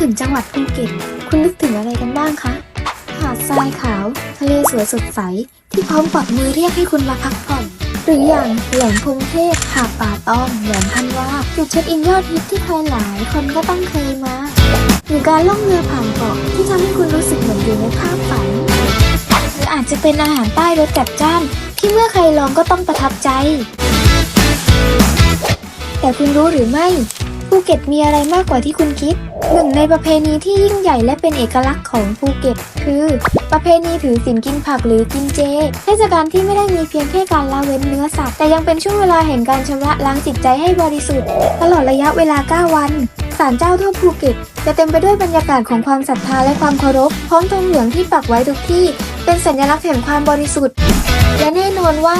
ถึงจังหวัดภูเก็ต คุณนึกถึงอะไรกันบ้างคะ หาดทรายขาว ทะเลสวยสดใส ที่พร้อมกวักมือเรียกให้คุณมาพักผ่อน หรืออย่างแหลมพงเทพ หาดป่าตองแหลมพันวาจุดเช็คอินยอดฮิตที่ใครหลายคนก็ต้องเคยมา หรือการล่องเรือผ่านเกาะที่ทำให้คุณรู้สึกเหมือนอยู่ในภาพฝัน หรืออาจจะเป็นอาหารใต้รสจัดจ้าน ที่เมื่อใครลองก็ต้องประทับใจ แต่คุณรู้หรือไม่ ภูเก็ตมีอะไรมากกว่าที่คุณคิด หนึ่งในประเพณีที่ยิ่งใหญ่และเป็นเอกลักษณ์ของภูเก็ต คือ ประเพณีถือศีลกินผักหรือกินเจ เทศกาลที่ไม่ได้มีเพียงแค่การละเว้นเนื้อสัตว์ แต่ยังเป็นช่วงเวลาแห่งการชำระล้างจิตใจให้บริสุทธิ์ ตลอดระยะเวลา 9 วันศาลเจ้าทั่วภูเก็ต จะเต็มไปด้วยบรรยากาศของความศรัทธาและความเคารพ พร้อมธงเหลืองที่ปักไว้ทุกที่ เป็นสัญลักษณ์แห่งความบริสุทธิ์ และแน่นอนว่า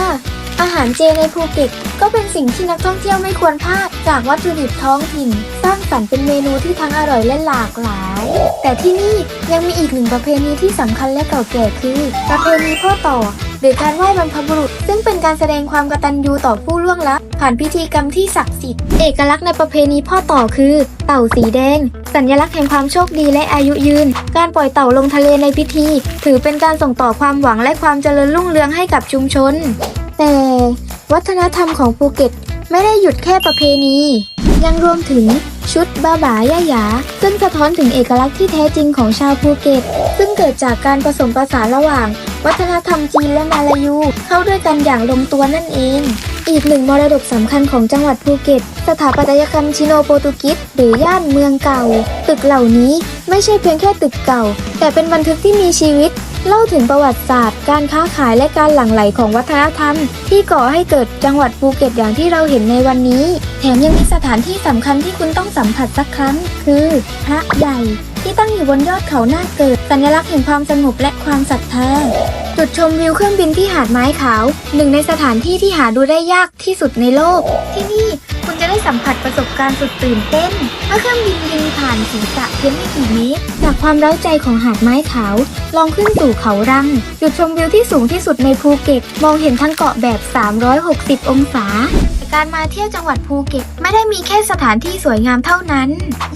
อาหารเจในภูเก็ตก็เป็นสิ่งที่นักท่องเที่ยวไม่ควรพลาด จากวัตถุดิบท้องถิ่น สร้างสรรค์เป็นเมนูที่ทั้งอร่อยและหลากหลาย แต่ที่นี่ยังมีอีกหนึ่งประเพณีที่สำคัญและเก่าแก่คือ ประเพณีพ่อต่อ หรือการไหว้บรรพบุรุษ ซึ่งเป็นการแสดงความกตัญญูต่อผู้ล่วงลับผ่านพิธีกรรมที่ศักดิ์สิทธิ์ เอกลักษณ์ในประเพณีพ่อต่อคือ เต่าสีแดง สัญลักษณ์แห่งความโชคดีและอายุยืน การปล่อยเต่าลงทะเลในพิธี ถือเป็นการส่งต่อความหวังและความเจริญรุ่งเรืองให้กับชุมชน แต่วัฒนธรรมของภูเก็ตไม่ได้หยุดแค่ประเพณี ยังรวมถึงชุดบ้าบายาหยา ซึ่งสะท้อนถึงเอกลักษณ์ที่แท้จริงของชาวภูเก็ต ซึ่งเกิดจากการผสมผสานระหว่าง วัฒนธรรมจีนและมาลายู เข้าด้วยกันอย่างลงตัวนั่นเอง อีกหนึ่งมรดกสำคัญของจังหวัดภูเก็ต สถาปัตยกรรมชิโนโปรตุกิสหรือย่านเมืองเก่า ตึกเหล่านี้ไม่ใช่เพียงแค่ตึกเก่า แต่เป็นบันทึกที่มีชีวิตเล่าถึงประวัติศาสตร์ การค้าขายและการหลั่งไหลของวัฒนธรรม ที่ก่อให้เกิดจังหวัดภูเก็ตอย่างที่เราเห็นในวันนี้ แถมยังมีสถานที่สำคัญที่คุณต้องสัมผัสสักครั้ง คือพระใหญ่ที่ตั้งอยู่บนยอดเขาหน้าเกิด สัญลักษณ์แห่งความสงบและความศรัทธาจุดชมวิวเครื่องบินที่หาดไม้ขาว หนึ่งในสถานที่ที่หาดูได้ยากที่สุดในโลก ที่นี่ สัมผัสประสบการณ์สุดตื่นเต้นเมื่อเครื่องบินบินผ่านศีรษะเพียงไม่กี่เมตรจากความเร้าใจของหาดไม้ขาว ลองขึ้นสู่เขารัง จุดชมวิวที่สูงที่สุดในภูเก็ต มองเห็นทั้งเกาะแบบ 360 องศาการมาเที่ยวจังหวัดภูเก็ตไม่ได้มีแค่สถานที่สวยงามเท่านั้น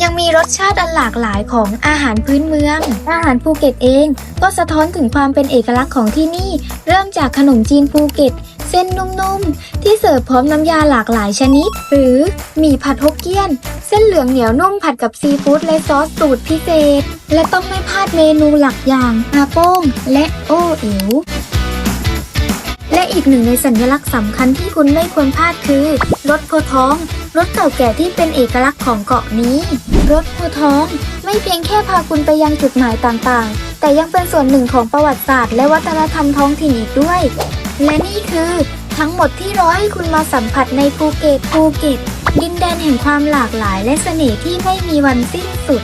ยังมีรสชาติอันหลากหลายของอาหารพื้นเมือง อาหารภูเก็ตเอง ก็สะท้อนถึงความเป็นเอกลักษณ์ของที่นี่ เริ่มจากขนมจีนภูเก็ต เส้นนุ่มๆ ที่เสิร์ฟพร้อมน้ำยาหลากหลายชนิด หรือหมี่ผัดฮกเกี้ยน เส้นเหลืองเหนียวนุ่มผัดกับซีฟู้ดและซอสสูตรพิเศษ และต้องไม่พลาดเมนูหลักอย่างอาโป้งและโอเอ๋วและอีกหนึ่งในสัญลักษณ์สำคัญที่คุณไม่ควรพลาดคือรถโพท้องรถเก่าแก่ที่เป็นเอกลักษณ์ของเกาะนี้ รถโพท้องไม่เพียงแค่พาคุณไปยังจุดหมายต่างๆ แต่ยังเป็นส่วนหนึ่งของประวัติศาสตร์ และวัฒนธรรมท้องถิ่นอีกด้วย และนี่คือ ทั้งหมดที่รอให้คุณมาสัมผัสในภูเก็ตภูเก็ต ดินแดนแห่งความหลากหลายและเสน่ห์ที่ไม่มีวันสิ้นสุด